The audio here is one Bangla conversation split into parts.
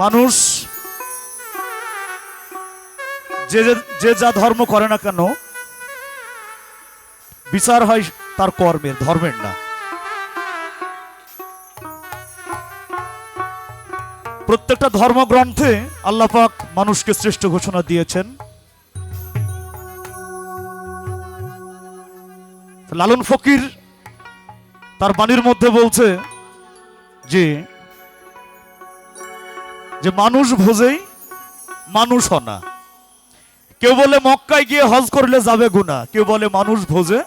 মানুষ যে যে- যে ধর্ম করে না কেন, বিচার হয় তার কর্মের, ধর্মের না। প্রত্যেকটা ধর্মগ্রন্থে আল্লাপাক মানুষকে শ্রেষ্ঠ ঘোষণা দিয়েছেন। লালন ফকির তার বাণীর মধ্যে বলছে যে যে মানুষ ভোজেই, মানুষ হনা। কেউ বলে মক্কায় গিয়ে হজ করলে যাবে গুনা কেউ বলে মানুষ ভোজে,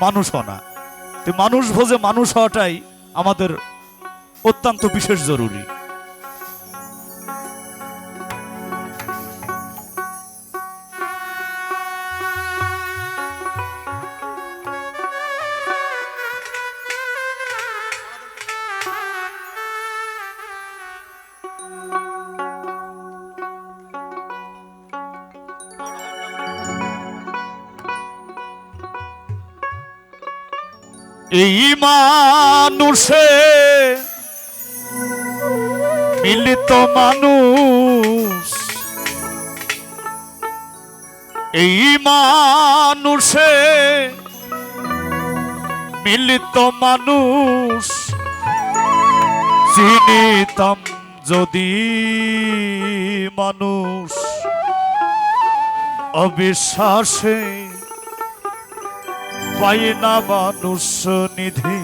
মানুষ হনা। তো মানুষ ভোজে মানুষ হওয়াটাই আমাদের অত্যন্ত বিশেষ জরুরি। এই মানুষে মিলিত মানুষ। এই মানুষে মিলিত মানুষ। চিনিতাম যদি মানুষ। অবিশ্বাসে পাই না মানুষ নিধি।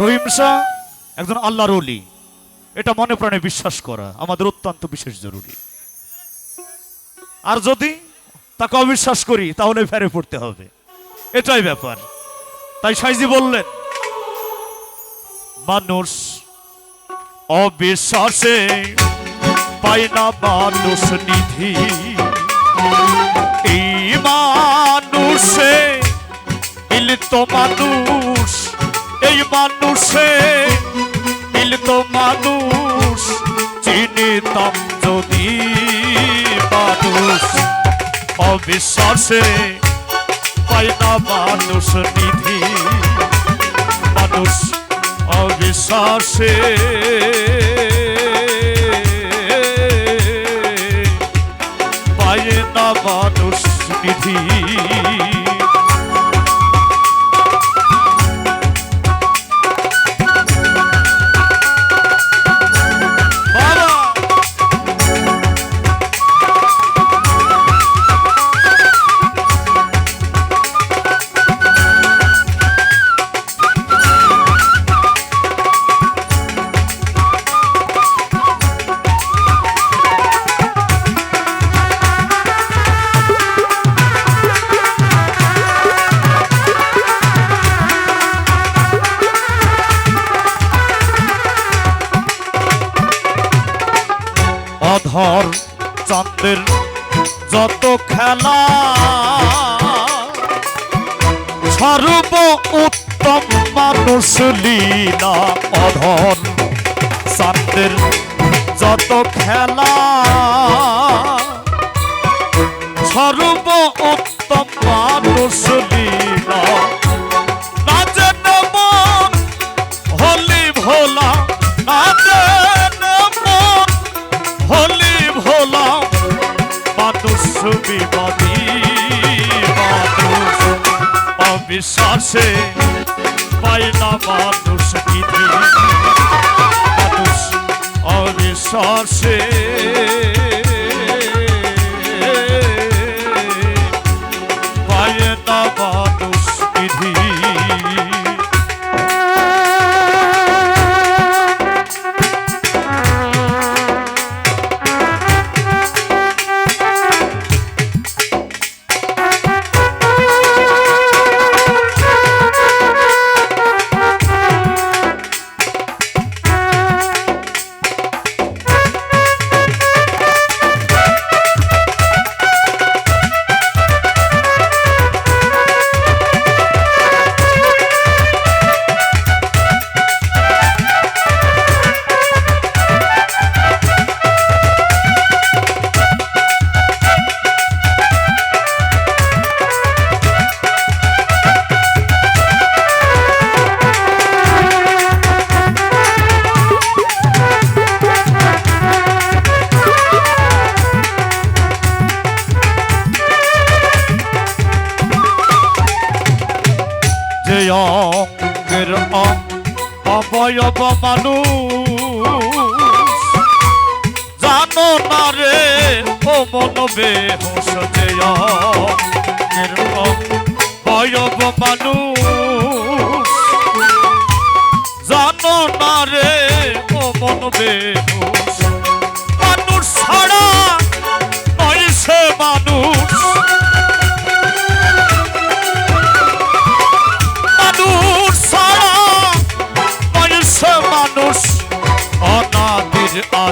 রহিম শাহ, একজন আল্লাহর অলি এটা মনে প্রাণে বিশ্বাস করা আমাদের অত্যন্ত বিশেষ জরুরি। আর যদি তাকে অবিশ্বাস করি, তাহলে ফেরে পড়তে হবে। এটাই ব্যাপার। তাই সাইজি বললেন, মানুষ অবিশ্বাসে পায় না মানুষ নিধি। মানুষে মিলিত মানুষ, এই মানুষে। মিলিত মানুষ, চিনিতাম যদি মানুষ। অবিশ্বাসে পায় না মানুষ নিধি। মানুষ অবিশ্বাসে। পায় না মানুষ নিধি। সর্ব উত্তম মানুষ লীলা অধন। সাতের যত খেলা। সর্ব উত্তম মানুষ অবিশ্বাসে পাই না মানুষ বিধি। মানুষ অবিশ্বাসে অবয়ব মানুষ জানো না রে, ও মন অঙ্গের অবয়ব মানুষ জানো না রে, ও মন বেহুশ। মানুষ ছাড়া নয় সে মানুষ।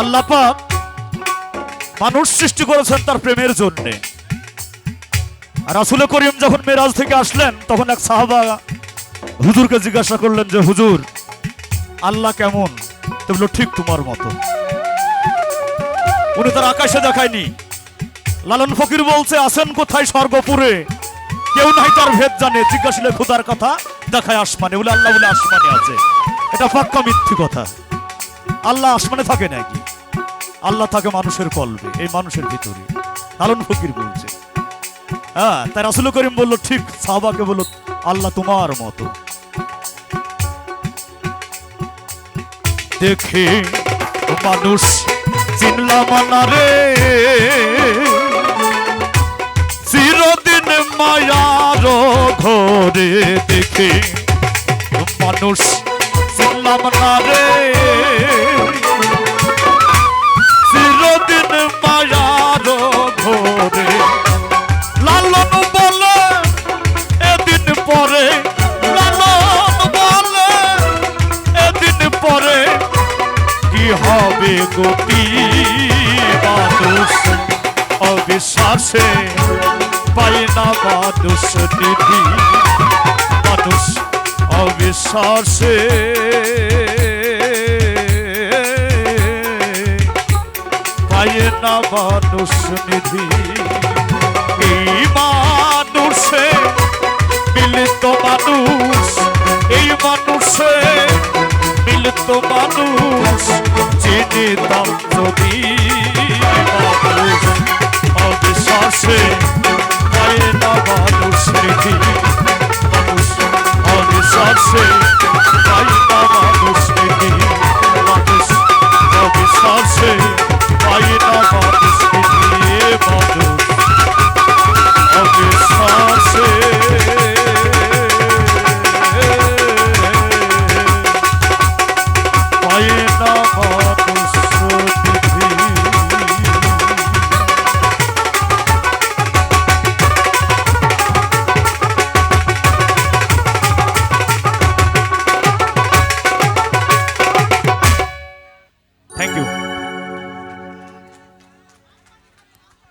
আল্লাহ পাক মানুষ সৃষ্টি করেছেন তার প্রেমের জন্যে। রাসুল করিম যখন মেরাজ থেকে আসলেন, তখন এক সাহাবা হুজুরকে জিজ্ঞাসা করলেন যে, হুজুর, আল্লাহ কেমন? তো ঠিক তোমার মতো। উনি তার আকাশে দেখায়নি। লালন ফকির বলছে, আছেন কোথায় স্বর্গপুরে? কেউ নাই তার ভেদ জানে। জিজ্ঞাসিলে, খুদার কথা, দেখায় আসমানে। বলে, আল্লাহ বলে, আসমানে আছে। এটা পাক্কা মিথ্যে কথা। আল্লাহ আসমানে থাকে নাকি? আল্লাহ থাকে মানুষের কলবে, এই মানুষের ভিতরে। লালন ফকির বলছে হ্যাঁ তাই রাসুল করিম বলল, ঠিক, সাহবাকে বলল, আল্লাহ তোমার মতো। দেখে, মানুষ চিনলাম না রে। চিরদিন মায়ার ঘরে দেখে, মানুষ চিনলাম না রে। মানুষ অবিশ্বাসে পাই না মানুষ নিধি মানুষ অবিশ্বাসে পায় না মানুষ নিধি এই মানুষে মিলিত মানুষ এই মানুষে মিলিত মানুষ চিনি দাম যদি অবিশ্বাসে পায় না মানুষ মানুষ অবিশ্বাসে পায় না মানুষ মানুষ অবিশ্বাসে পায় না মানুষ নিধি মানুষ অবিশ্বাসে পায়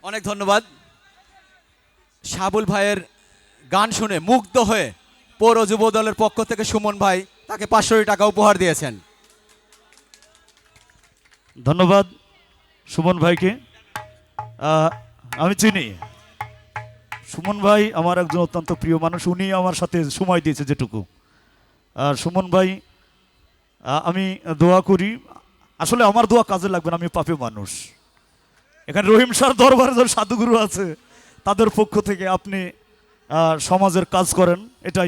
অনেক ধন্যবাদ। শাবুল ভাইয়ের গান শুনে মুগ্ধ হয়ে পৌর যুব দলের পক্ষ থেকে সুমন ভাই তাকে পাঁচশো টাকা উপহার দিয়েছেন। ধন্যবাদ সুমন ভাইকে। আমি চিনি। সুমন ভাই আমার একজন অত্যন্ত প্রিয় মানুষ, উনি আমার সাথে সময় দিয়েছে যেটুকু। আর সুমন ভাই আমি দোয়া করি। আসলে আমার দোয়া কাজে লাগবে না, আমি পাপে মানুষ। এখানে রহিম সার দরবারে যারা সাধুগুরু আছে, তাদের পক্ষ থেকে আপনি সমাজের কাজ করেন, এটাই